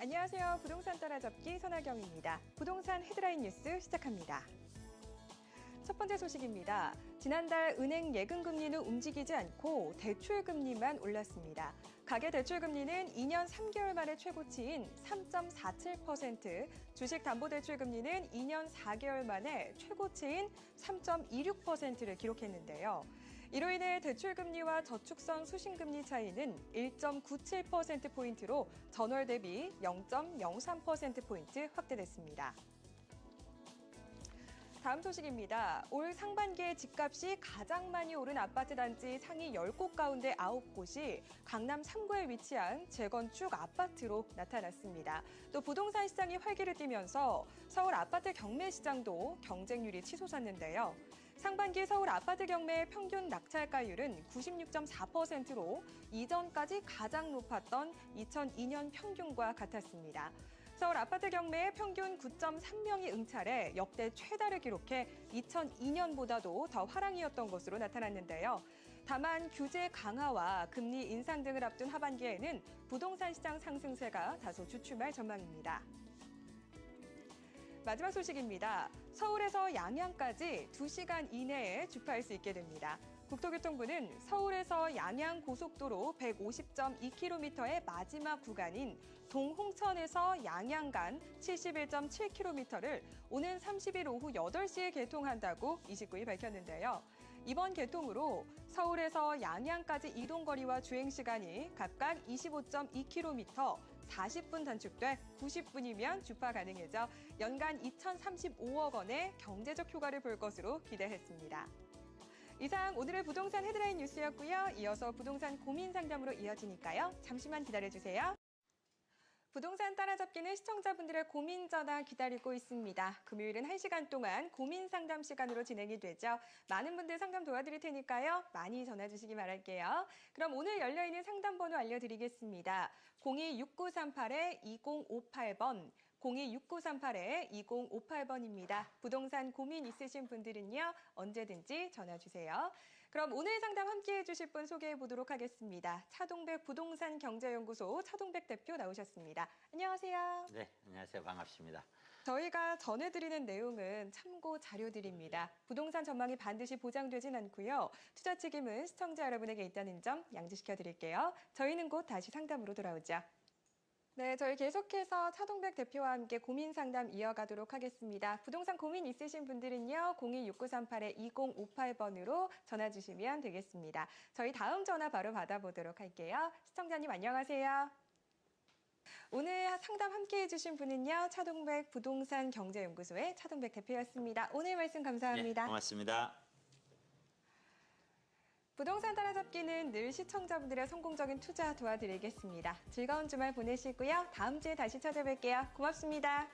안녕하세요. 부동산 따라잡기 선하경입니다. 부동산 헤드라인 뉴스 시작합니다. 첫 번째 소식입니다. 지난달 은행 예금 금리는 움직이지 않고 대출 금리만 올랐습니다. 가계 대출 금리는 2년 3개월 만에 최고치인 3.47%, 주식 담보 대출 금리는 2년 4개월 만에 최고치인 3.26%를 기록했는데요. 이로 인해 대출 금리와 저축성 수신 금리 차이는 1.97% 포인트로 전월 대비 0.03% 포인트 확대됐습니다. 다음 소식입니다. 올 상반기에 집값이 가장 많이 오른 아파트 단지 상위 10곳 가운데 9곳이 강남 3구에 위치한 재건축 아파트로 나타났습니다. 또 부동산 시장이 활기를 띠면서 서울 아파트 경매 시장도 경쟁률이 치솟았는데요. 상반기 서울 아파트 경매의 평균 낙찰가율은 96.4%로 이전까지 가장 높았던 2002년 평균과 같았습니다. 서울 아파트 경매의 평균 9.3명이 응찰해 역대 최다를 기록해 2002년보다도 더 화랑이었던 것으로 나타났는데요. 다만 규제 강화와 금리 인상 등을 앞둔 하반기에는 부동산 시장 상승세가 다소 주춤할 전망입니다. 마지막 소식입니다. 서울에서 양양까지 2시간 이내에 주파할 수 있게 됩니다. 국토교통부는 서울에서 양양 고속도로 150.2km의 마지막 구간인 동홍천에서 양양 간 71.7km를 오는 30일 오후 8시에 개통한다고 29일 밝혔는데요. 이번 개통으로 서울에서 양양까지 이동 거리와 주행 시간이 각각 25.2km, 40분 단축돼 90분이면 주파 가능해져 연간 2,035억 원의 경제적 효과를 볼 것으로 기대했습니다. 이상 오늘의 부동산 헤드라인 뉴스였고요. 이어서 부동산 고민 상담으로 이어지니까요. 잠시만 기다려주세요. 부동산 따라잡기는 시청자분들의 고민 전화 기다리고 있습니다. 금요일은 1시간 동안 고민 상담 시간으로 진행이 되죠. 많은 분들 상담 도와드릴 테니까요. 많이 전화 주시기 바랄게요. 그럼 오늘 열려있는 상담 번호 알려드리겠습니다. 026938-2058번, 026938-2058번입니다. 부동산 고민 있으신 분들은요, 언제든지 전화 주세요. 그럼 오늘 상담 함께 해 주실 분 소개해 보도록 하겠습니다. 차동백 부동산 경제연구소 차동백 대표 나오셨습니다. 안녕하세요. 네, 안녕하세요. 반갑습니다. 저희가 전해드리는 내용은 참고 자료들입니다. 부동산 전망이 반드시 보장되진 않고요. 투자 책임은 시청자 여러분에게 있다는 점 양지시켜 드릴게요. 저희는 곧 다시 상담으로 돌아오죠. 네, 저희 계속해서 차동백 대표와 함께 고민 상담 이어가도록 하겠습니다. 부동산 고민 있으신 분들은요, 026938-2058번으로 전화 주시면 되겠습니다. 저희 다음 전화 바로 받아보도록 할게요. 시청자님 안녕하세요. 오늘 상담 함께 해주신 분은요, 차동백 부동산 경제연구소의 차동백 대표였습니다. 오늘 말씀 감사합니다. 네, 고맙습니다. 부동산 따라잡기는 늘 시청자분들의 성공적인 투자 도와드리겠습니다. 즐거운 주말 보내시고요. 다음 주에 다시 찾아뵐게요. 고맙습니다.